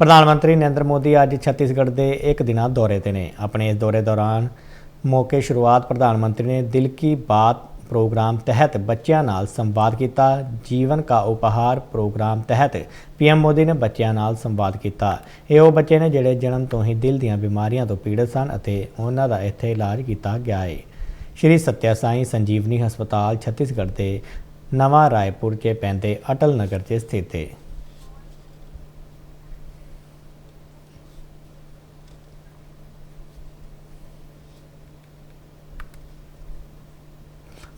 ਪ੍ਰਧਾਨ ਮੰਤਰੀ ਨਰਿੰਦਰ ਮੋਦੀ ਅੱਜ ਛੱਤੀਸਗੜ੍ਹ ਦੇ ਇੱਕ ਦਿਨਾਂ ਦੌਰੇ ਤੇ ਨੇ। ਆਪਣੇ ਇਸ ਦੌਰੇ ਦੌਰਾਨ ਮੌਕੇ ਸ਼ੁਰੂਆਤ ਪ੍ਰਧਾਨ ਮੰਤਰੀ ਨੇ ਦਿਲ ਕੀ ਬਾਤ ਪ੍ਰੋਗਰਾਮ ਤਹਿਤ ਬੱਚਿਆਂ ਨਾਲ ਸੰਵਾਦ ਕੀਤਾ। ਜੀਵਨ ਕਾ ਉਪਹਾਰ ਪ੍ਰੋਗਰਾਮ ਤਹਿਤ ਪੀਐਮ ਮੋਦੀ ਨੇ ਬੱਚਿਆਂ ਨਾਲ ਸੰਵਾਦ ਕੀਤਾ। ਇਹ ਉਹ ਬੱਚੇ ਨੇ ਜਿਹੜੇ ਜਨਮ ਤੋਂ ਹੀ ਦਿਲ ਦੀਆਂ ਬਿਮਾਰੀਆਂ ਤੋਂ ਪੀੜਤ ਸਨ ਅਤੇ ਉਹਨਾਂ ਦਾ ਇੱਥੇ ਇਲਾਜ ਕੀਤਾ ਗਿਆ ਹੈ ਸ਼੍ਰੀ ਸੱਤਿਆ ਸਾਈ ਸੰਜੀਵਨੀ ਹਸਪਤਾਲ ਛੱਤੀਸਗੜ੍ਹ ਦੇ ਨਵਾਂ ਰਾਏਪੁਰ 'ਚ ਪੈਂਦੇ ਅਟਲ ਨਗਰ 'ਚ ਸਥਿਤ ਹੈ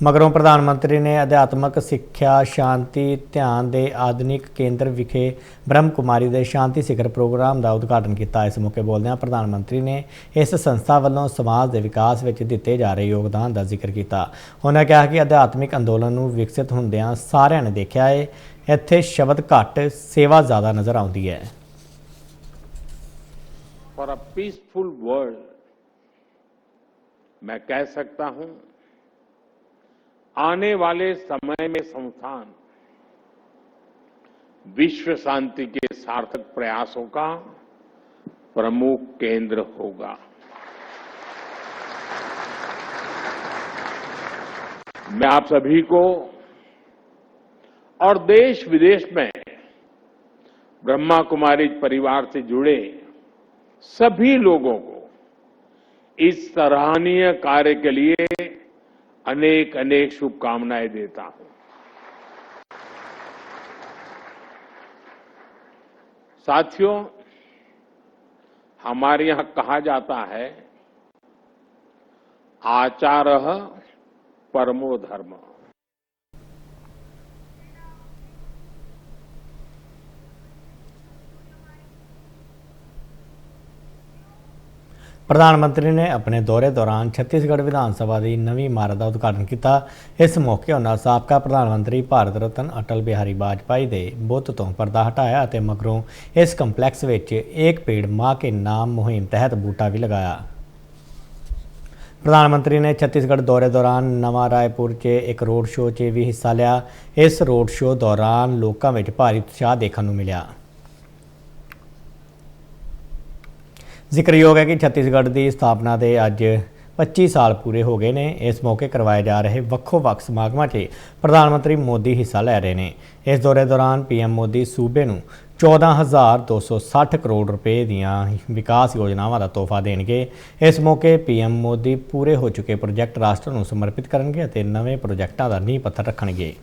ਮਗਰੋਂ ਪ੍ਰਧਾਨ ਮੰਤਰੀ ਨੇ ਅਧਿਆਤਮਕ ਸਿੱਖਿਆ ਸ਼ਾਂਤੀ ਧਿਆਨ ਦੇ ਆਧੁਨਿਕ ਕੇਂਦਰ ਵਿਖੇ ਬ੍ਰਹਮ ਕੁਮਾਰੀ ਦੇ ਸ਼ਾਂਤੀ ਸਿਖਰ ਪ੍ਰੋਗਰਾਮ ਦਾ ਉਦਘਾਟਨ ਕੀਤਾ ਇਸ ਮੌਕੇ ਬੋਲਦਿਆਂ ਪ੍ਰਧਾਨ ਮੰਤਰੀ ਨੇ ਇਸ ਸੰਸਥਾ ਵੱਲੋਂ ਸਮਾਜ ਦੇ ਵਿਕਾਸ ਵਿੱਚ ਦਿੱਤੇ ਜਾ ਰਹੇ ਯੋਗਦਾਨ ਦਾ ਜ਼ਿਕਰ ਕੀਤਾ ਉਹਨਾਂ ਕਿਹਾ ਕਿ ਅਧਿਆਤਮਿਕ ਅੰਦੋਲਨ ਨੂੰ ਵਿਕਸਿਤ ਹੁੰਦਿਆਂ ਸਾਰਿਆਂ ਨੇ ਦੇਖਿਆ ਹੈ ਇੱਥੇ ਸ਼ਬਦ ਘੱਟ ਸੇਵਾ ਜ਼ਿਆਦਾ ਨਜ਼ਰ ਆਉਂਦੀ ਹੈ फॉर अ पीसफुल वर्ल्ड मैं कह सकता हूं आने वाले समय में संस्थान विश्व शांति के सार्थक प्रयासों का प्रमुख केंद्र होगा। मैं आप सभी को और देश विदेश में ब्रह्मा कुमारी परिवार से जुड़े सभी लोगों को इस सराहनीय कार्य के लिए अनेक अनेक शुभकामनाएँ देता हूँ। साथियों हमारे यहाँ कहा जाता है आचार परमो धर्म। ਪ੍ਰਧਾਨ ਮੰਤਰੀ ਨੇ ਆਪਣੇ ਦੌਰੇ ਦੌਰਾਨ ਛੱਤੀਸਗੜ੍ਹ ਵਿਧਾਨ ਸਭਾ ਦੀ ਨਵੀਂ ਇਮਾਰਤ ਦਾ ਉਦਘਾਟਨ ਕੀਤਾ। ਇਸ ਮੌਕੇ ਉਹਨਾਂ ਸਾਬਕਾ ਪ੍ਰਧਾਨ ਮੰਤਰੀ ਭਾਰਤ ਰਤਨ, ਅਟਲ ਬਿਹਾਰੀ ਵਾਜਪਾਈ ਦੇ ਬੁੱਤ ਤੋਂ ਪਰਦਾ ਹਟਾਇਆ ਅਤੇ ਮਗਰੋਂ ਇਸ ਕੰਪਲੈਕਸ ਵਿੱਚ ਏਕ ਪੇੜ ਮਾਂ ਕੇ ਨਾਮ ਮੁਹਿੰਮ ਤਹਿਤ ਬੂਟਾ ਵੀ ਲਗਾਇਆ। ਪ੍ਰਧਾਨ ਮੰਤਰੀ ਨੇ ਛੱਤੀਸਗੜ੍ਹ ਦੌਰੇ ਦੌਰਾਨ ਨਵਾਂ ਰਾਏਪੁਰ 'ਚ ਇੱਕ ਰੋਡ ਸ਼ੋਅ 'ਚ ਵੀ ਹਿੱਸਾ ਲਿਆ। ਇਸ ਰੋਡ ਸ਼ੋਅ ਦੌਰਾਨ ਲੋਕਾਂ ਵਿੱਚ ਭਾਰੀ ਉਤਸ਼ਾਹ ਦੇਖਣ ਨੂੰ ਮਿਲਿਆ। ਜ਼ਿਕਰਯੋਗ ਹੈ ਕਿ ਛੱਤੀਸਗੜ੍ਹ ਦੀ ਸਥਾਪਨਾ ਦੇ ਅੱਜ 25 ਸਾਲ ਪੂਰੇ ਹੋ ਗਏ ਨੇ। ਇਸ ਮੌਕੇ ਕਰਵਾਏ ਜਾ ਰਹੇ ਵੱਖੋ-ਵੱਖ ਸਮਾਗਮਾਂ 'ਚ ਪ੍ਰਧਾਨ ਮੰਤਰੀ ਮੋਦੀ ਹਿੱਸਾ ਲੈ ਰਹੇ ਨੇ। ਇਸ ਦੌਰੇ ਦੌਰਾਨ ਪੀਐਮ ਮੋਦੀ ਸੂਬੇ ਨੂੰ 14260 ਕਰੋੜ ਰੁਪਏ ਦੀਆਂ ਵਿਕਾਸ ਯੋਜਨਾਵਾਂ ਦਾ ਤੋਹਫਾ ਦੇਣਗੇ। ਇਸ ਮੌਕੇ ਪੀਐਮ ਮੋਦੀ ਪੂਰੇ ਹੋ ਚੁੱਕੇ ਪ੍ਰੋਜੈਕਟ ਰਾਸ਼ਟਰ ਨੂੰ ਸਮਰਪਿਤ ਕਰਨਗੇ ਅਤੇ ਨਵੇਂ ਪ੍ਰੋਜੈਕਟਾਂ ਦਾ ਨੀਂਹ ਪੱਥਰ ਰੱਖਣਗੇ।